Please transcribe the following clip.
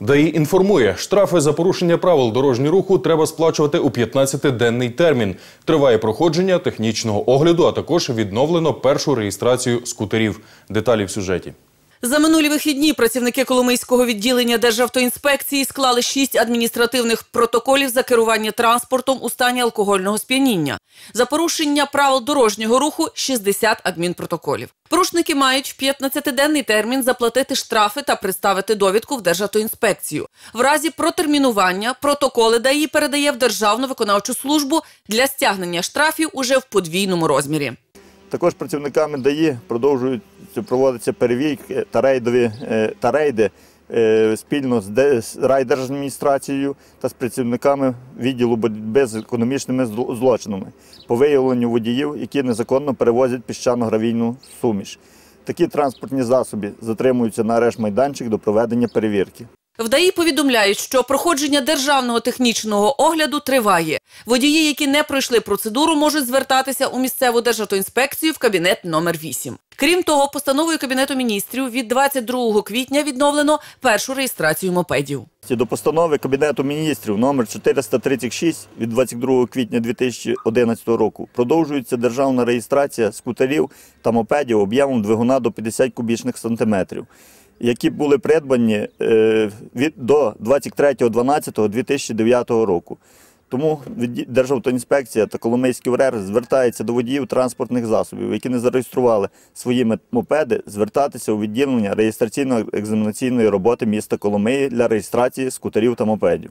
ДАІ інформує, штрафи за порушення правил дорожнього руху треба сплачувати у 15-денний термін. Триває проходження технічного огляду, а також відновлено першу реєстрацію скутерів. Деталі в сюжеті. За минулі вихідні працівники Коломийського відділення Державтоінспекції склали шість адміністративних протоколів за керування транспортом у стані алкогольного сп'яніння. За порушення правил дорожнього руху – 60 адмінпротоколів. Порушники мають в 15-денний термін заплатити штрафи та представити довідку в Державтоінспекцію. В разі протермінування протоколи ДАІ передає в Державну виконавчу службу для стягнення штрафів уже в подвійному розмірі. Також працівниками ДАІ продовжують проводитися перевірки та рейдові е, та рейди е, спільно з Де- райдержадміністрацією та з працівниками відділу боротьби з економічними злочинами по виявленню водіїв, які незаконно перевозять піщано-гравійну суміш. Такі транспортні засоби затримуються на арешт майданчик до проведення перевірки. В ДАІ повідомляють, що проходження державного технічного огляду триває. Водії, які не пройшли процедуру, можуть звертатися у місцеву державтоінспекцію в кабінет номер 8. Крім того, постановою Кабінету міністрів від 22 квітня відновлено першу реєстрацію мопедів. До постанови Кабінету міністрів номер 436 від 22 квітня 2011 року продовжується державна реєстрація скутерів та мопедів об'ємом двигуна до 50 кубічних сантиметрів, які були придбані е, від, до 23.12.2009 року. Тому Державтоінспекція та Коломийський УРР звертається до водіїв транспортних засобів, які не зареєстрували свої мопеди, звертатися у відділення реєстраційно-екзаменаційної роботи міста Коломиї для реєстрації скутерів та мопедів.